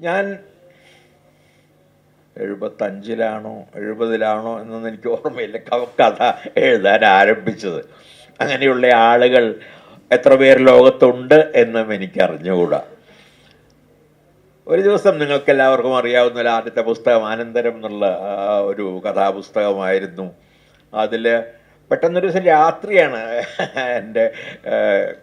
ഞാൻ എഴുപത്തഞ്ചിലാണോ എഴുപതിലാണോ എന്നൊന്നും എനിക്ക് ഓർമ്മയില്ല. കഥ എഴുതാൻ ആരംഭിച്ചത്. അങ്ങനെയുള്ള ആളുകൾ എത്ര പേർ ലോകത്തുണ്ട് എന്നും എനിക്ക് അറിഞ്ഞുകൂടാ ഒരു ദിവസം നിങ്ങൾക്ക് എല്ലാവർക്കും അറിയാവുന്ന ആദ്യത്തെ പുസ്തകം ആനന്ദരം എന്നുള്ള ഒരു കഥാപുസ്തകമായിരുന്നു. അതിൽ പെട്ടെന്നൊരു ദിവസം രാത്രിയാണ് എന്റെ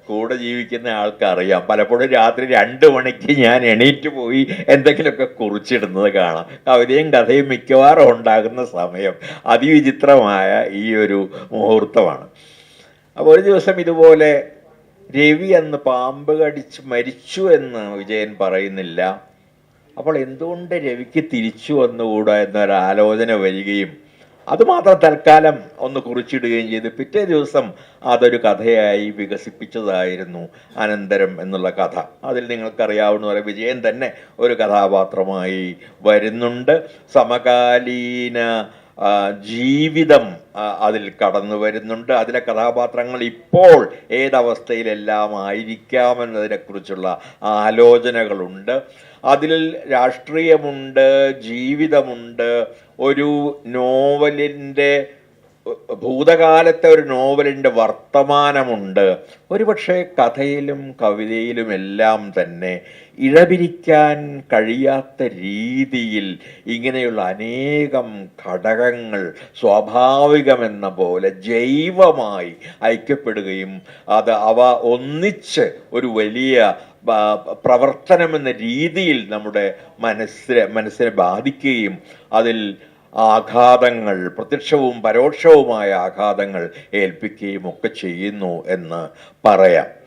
കൂടെ ജീവിക്കുന്ന ആൾക്കറിയാം. പലപ്പോഴും രാത്രി രണ്ട് മണിക്ക് ഞാൻ എണീറ്റ് പോയി എന്തെങ്കിലുമൊക്കെ കുറിച്ചിടുന്നത് കാണാം. കവിതയും കഥയും മിക്കവാറും ഉണ്ടാകുന്ന സമയം അതിവിചിത്രമായ ഈ ഒരു മുഹൂർത്തമാണ്. അപ്പോൾ ഒരു ദിവസം ഇതുപോലെ രവി അന്ന് പാമ്പ് കടിച്ച് മരിച്ചു എന്ന് വിജയൻ പറയുന്നില്ല. അപ്പോൾ എന്തുകൊണ്ട് രവിക്ക് തിരിച്ചു വന്നുകൂടാ എന്നൊരു ആലോചന വരികയും അതുമാത്രം തൽക്കാലം ഒന്ന് കുറിച്ചിടുകയും ചെയ്ത് പിറ്റേ ദിവസം അതൊരു കഥയായി വികസിപ്പിച്ചതായിരുന്നു അനന്തരം എന്നുള്ള കഥ. അതിൽ നിങ്ങൾക്കറിയാവുന്ന പോലെ വിജയൻ തന്നെ ഒരു കഥാപാത്രമായി വരുന്നുണ്ട്. സമകാലീന ജീവിതം അതിൽ കടന്നു വരുന്നുണ്ട്. അതിലെ കഥാപാത്രങ്ങൾ ഇപ്പോൾ ഏതവസ്ഥയിലെല്ലാം ആയിരിക്കാമെന്നതിനെക്കുറിച്ചുള്ള ആലോചനകളുണ്ട്. അതിൽ രാഷ്ട്രീയമുണ്ട് ജീവിതമുണ്ട്. ഒരു നോവലിന്റെ ഭൂതകാലത്തെ ഒരു നോവലിന്റെ വർത്തമാനമുണ്ട്. ഒരുപക്ഷെ കഥയിലും കവിതയിലും എല്ലാം തന്നെ ഇഴപിരിക്കാൻ കഴിയാത്ത രീതിയിൽ ഇങ്ങനെയുള്ള അനേകം ഘടകങ്ങൾ സ്വാഭാവികമെന്ന പോലെ ജൈവമായി ഐക്യപ്പെടുകയും അത് അവ ഒന്നിച്ച് ഒരു വലിയ പ്രവർത്തനമെന്ന രീതിയിൽ നമ്മുടെ മനസ്സിനെ മനസ്സിനെ ബാധിക്കുകയും അതിൽ ആഘാതങ്ങൾ പ്രത്യക്ഷവും പരോക്ഷവുമായ ആഘാതങ്ങൾ ഏൽപ്പിക്കുകയും ഒക്കെ ചെയ്യുന്നു എന്ന് പറയാം.